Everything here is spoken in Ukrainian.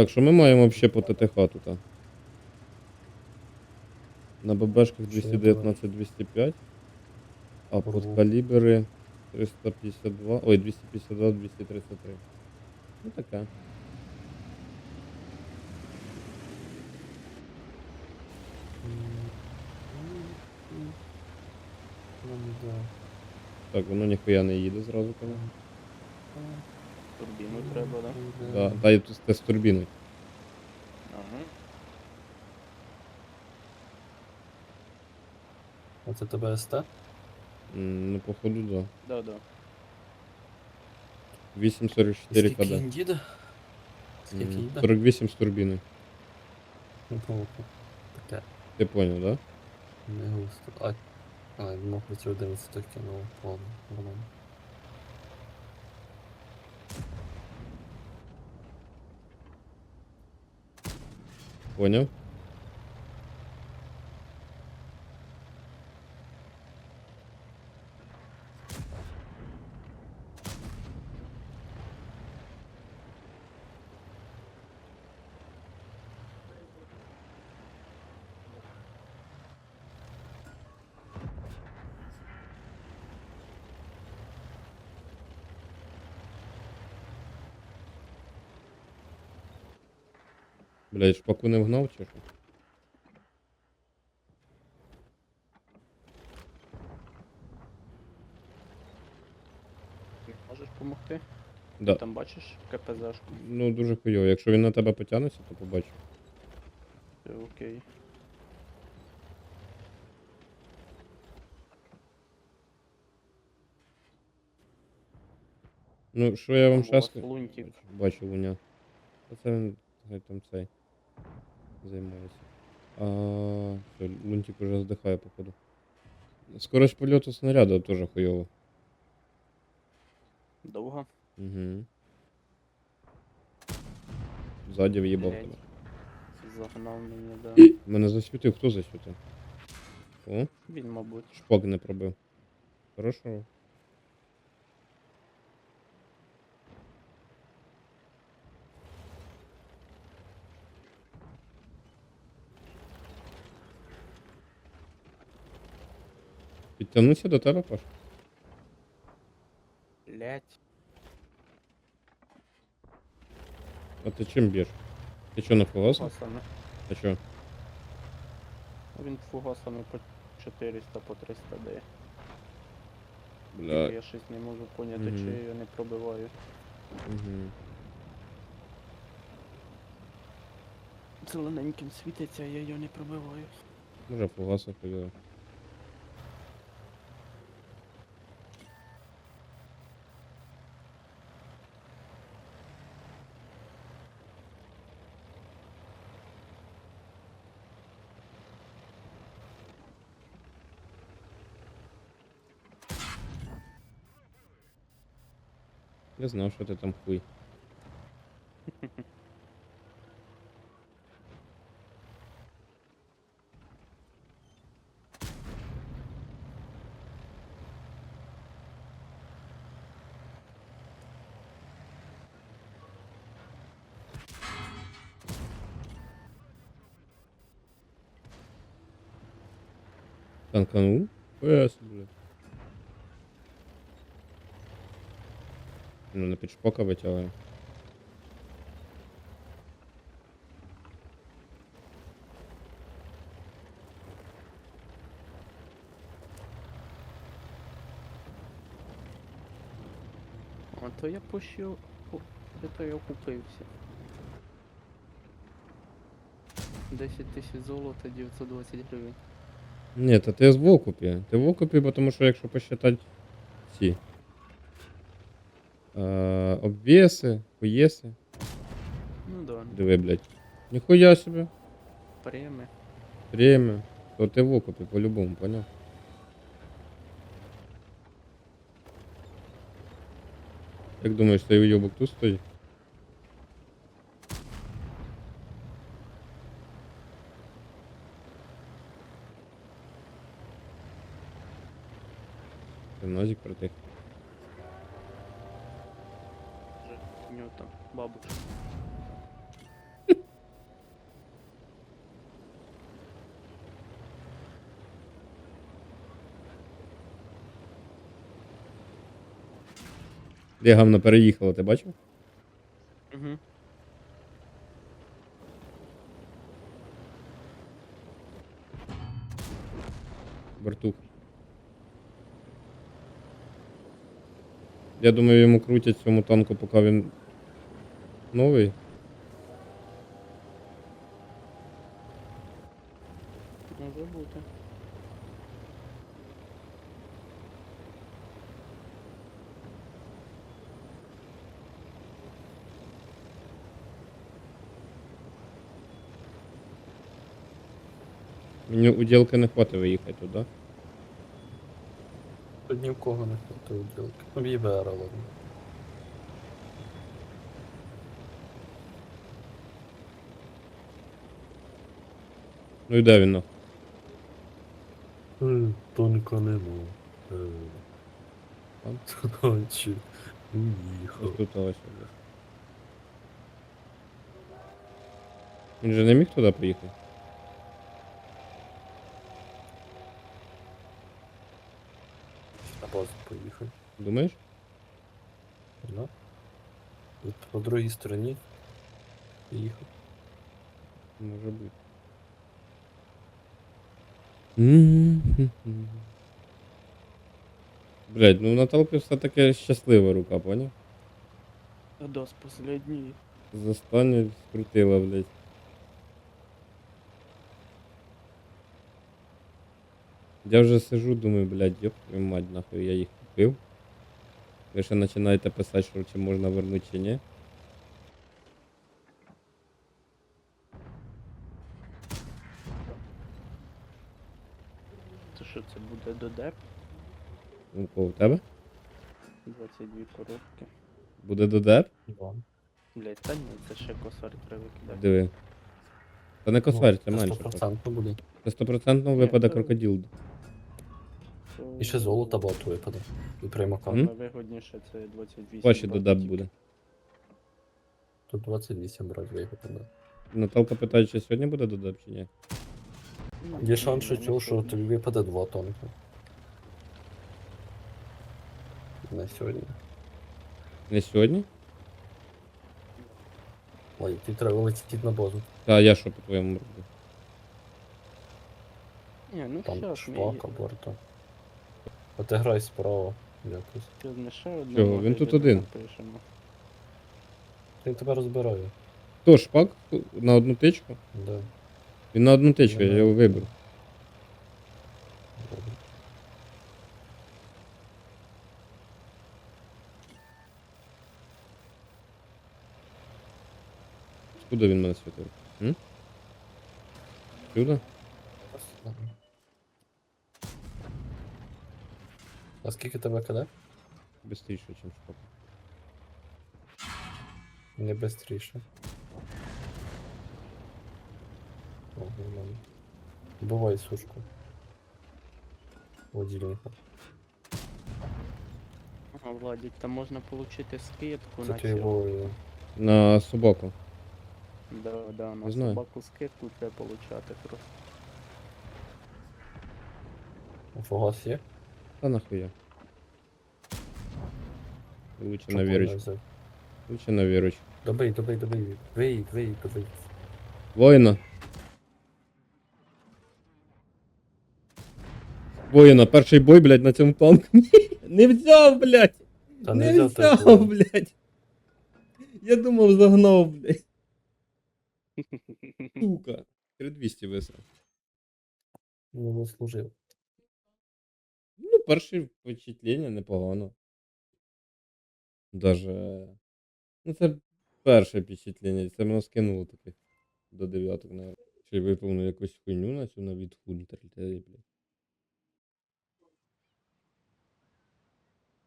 Так, що ми маємо взагалі по ТТХ тут? На ББшках 219-205, а под калібри 352, ой, 252, 233. Ну таке. Так, воно ніхуя не їде зразу, коли. Турбіну треба, да? Да, дай тут те з. Ага. А це тебе СТ? М, Ну, походу, да. Да, да. 844 Скільки КД. він? Скільки М, їде? 48 з турбіною. Ну, таке. Ти поняв, да? Не густо. А, а я думав, про ці 11 кинув. Ладно, нормально. Поняв? Блядь, шпаку не вгнав чи що? Ти можеш допомогти? Да. Там бачиш КПЗшку? Ну, дуже хуйово. Якщо він на тебе потягнеться, то побачу. Все окей. Ну, що я вам Там у ще вас скажу? лунтик. Бачу луня. Та це він хай там цей займається. А, все, лунтик уже здихає, походу. Скорость польоту снаряда теж хуйово. Довго? Угу. Ззаді в'їбав Блядь. тебе. Загнав мене, да. Мене засвітив, хто засвітив? О, Він, мабуть. шпак не пробив. Хорошо. Підтягнуся до тебе, Паш? Блять. А ти чим б'єш? Ти що на фугасах? Фугасами. А? А Він фугасами по 400, по 300 дає. Тільки Бля. я щось не можу поняти, Мгм. чи я не пробиваю. Угу. Зелененьким світиться, а я його не пробиваю. Може фугаса хуйово. Я знав, що ти там хуй. Танканул? Пес, блядь. Ну, на підшпока витягує. А то я пощу. Де то я купився. 10 тисяч золота, 920 гривень. Ні, та ти в окупі. Ти в окупі, бо тому що якщо посчитати ці. Е, обвеси, хуєси. Ну да, Диви, блядь. Ніхуя собі. преми. Время. То ти в окупі, по-любому, поняв? Як думаєш, цей уйобок тут стоїть? Гімназик протих. там бабу. Де гавно переїхала, ти бачив? Угу. Бартух. Я думаю, йому крутять цьому танку, поки він новий. Може бути. Мені уділки не хватить виїхати туди. Тут ні в кого не хватає ділки. Ну, в ЄБР, ладно. Ну і де він? Е, Тонко Уїхав. тут ось. ось. Він же не міг туди поїхати. На базу поїхав. Думаєш? Да? От по другій стороні. Поїхав. Може бути. Блять, ну у Наталки все-таки щаслива рука, поняв? Дос последній. За останнє скрутила, блять. Я вже сижу, думаю, блядь, ёб твою мать, нахуй я їх купив. Ви ще починаєте писати, що чи можна вернути чи ні. Це буде додеп? Ну, кого в тебе? 22 коробки. Буде додеп? Да. Блять, та ні, це ще косарь треба викидати. Диви. Та не косарь, це Ну, менше. 100% буде. Це стопроцентно випаде то- крокодил. І ще золото багато випаде. І примака. М? Вигодніше це 28. Ваші додеп буде. Тут 28 брати вигодно. Наталка питає, чи сьогодні буде додеп чи ні? Є шанс, що не цього, що тобі випаде 2 тонки. На сьогодні. Не сьогодні? Ой, ти треба летіти на базу. Та я що по-твоєму роблю? Ні, ну Там все, шпака, борта. А ти грай справа. Якось. Ми ще одне Чого, може він тут один. напишемо. Він тебе розбирає. Хто шпак на одну тичку? Да. Він на одну тичку, я його виберу. Куди він мене світив? М? Сюди? А скільки тебе киде? Бистріше, ніж шпак. Не бистріше. О, нормально. Бувай сушку. Водільника. Ага, Владик, там можна отримати скидку Це на ти його. е, На собаку. Да, да, на Не знаю. собаку скидку треба получати просто. Фугас є? Та нахуя. Лучше на вона вірочку. взяв. Лучше на вірочку. Добий, добий, добий. Виїдь, виїдь, добий. Воїна. Воїна, перший бой, блядь, на цьому танку. Не взяв, блядь! Та не не взяв взяв, так. блядь. Я думав, загнав, блядь. Сука. 3200 висрав. Не заслужив. Ну, перше впечатлення непогано. Даже. Ну, це перше впечатлення. Це мене скинуло таке. До дев'яток, наверное. Й виповнив якусь хуйню на цю на від Хунтер. Блядь.